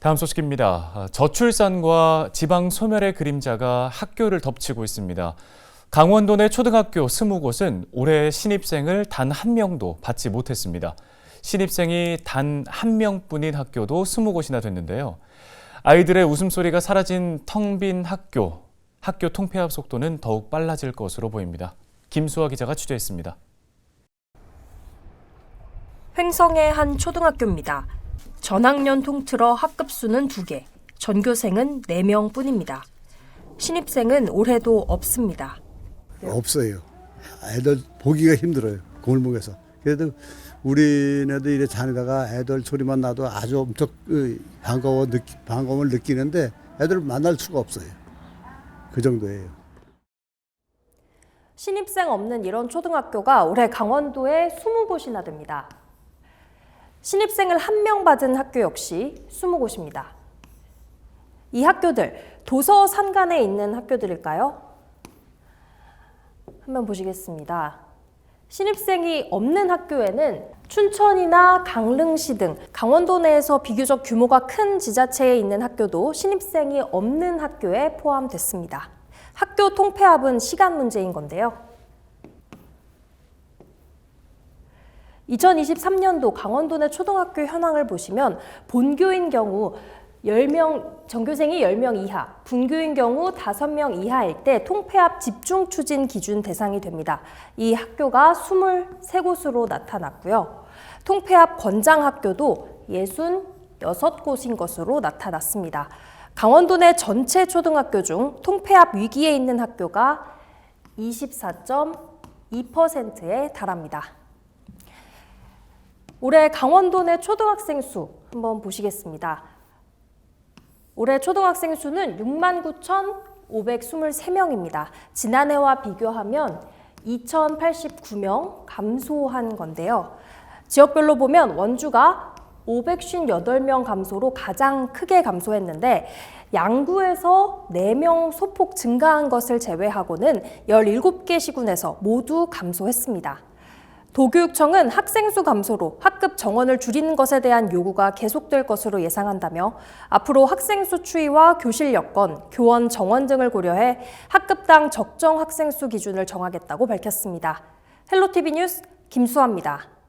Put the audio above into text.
다음 소식입니다. 아, 저출산과 지방 소멸의 그림자가 학교를 덮치고 있습니다. 강원도 내 초등학교 20곳은 올해 신입생을 단 한 명도 받지 못했습니다. 신입생이 단 한 명뿐인 학교도 20곳이나 됐는데요. 아이들의 웃음소리가 사라진 텅 빈 학교, 학교 통폐합 속도는 더욱 빨라질 것으로 보입니다. 김수아 기자가 취재했습니다. 횡성의 한 초등학교입니다. 전학년 통틀어 학급 수는 2개, 전교생은 4명 뿐입니다. 신입생은 올해도 없습니다. 없어요. 애들 보기가 힘들어요. 골목에서. 그래도 우리네도 이래 다니다가 애들 소리만 나도 아주 엄청 그 반가워 느끼, 반가움을 느끼는데 애들 만날 수가 없어요. 그 정도예요. 신입생 없는 이런 초등학교가 올해 강원도에 20곳이나 됩니다. 신입생을 한 명 받은 학교 역시 20곳입니다. 이 학교들 도서 산간에 있는 학교들일까요? 한번 보시겠습니다. 신입생이 없는 학교에는 춘천이나 강릉시 등 강원도 내에서 비교적 규모가 큰 지자체에 있는 학교도 신입생이 없는 학교에 포함됐습니다. 학교 통폐합은 시간 문제인 건데요. 2023년도 강원도 내 초등학교 현황을 보시면 본교인 경우 10명, 전교생이 10명 이하, 분교인 경우 5명 이하일 때 통폐합 집중 추진 기준 대상이 됩니다. 이 학교가 23곳으로 나타났고요. 통폐합 권장 학교도 66곳인 것으로 나타났습니다. 강원도 내 전체 초등학교 중 통폐합 위기에 있는 학교가 24.2%에 달합니다. 올해 강원도 내 초등학생 수 한번 보시겠습니다. 올해 초등학생 수는 69,523명입니다. 지난해와 비교하면 2,089명 감소한 건데요. 지역별로 보면 원주가 558명 감소로 가장 크게 감소했는데 양구에서 4명 소폭 증가한 것을 제외하고는 17개 시군에서 모두 감소했습니다. 도교육청은 학생 수 감소로 학급 정원을 줄이는 것에 대한 요구가 계속될 것으로 예상한다며 앞으로 학생 수 추이와 교실 여건, 교원 정원 등을 고려해 학급당 적정 학생 수 기준을 정하겠다고 밝혔습니다. 헬로티비 뉴스 김수아입니다.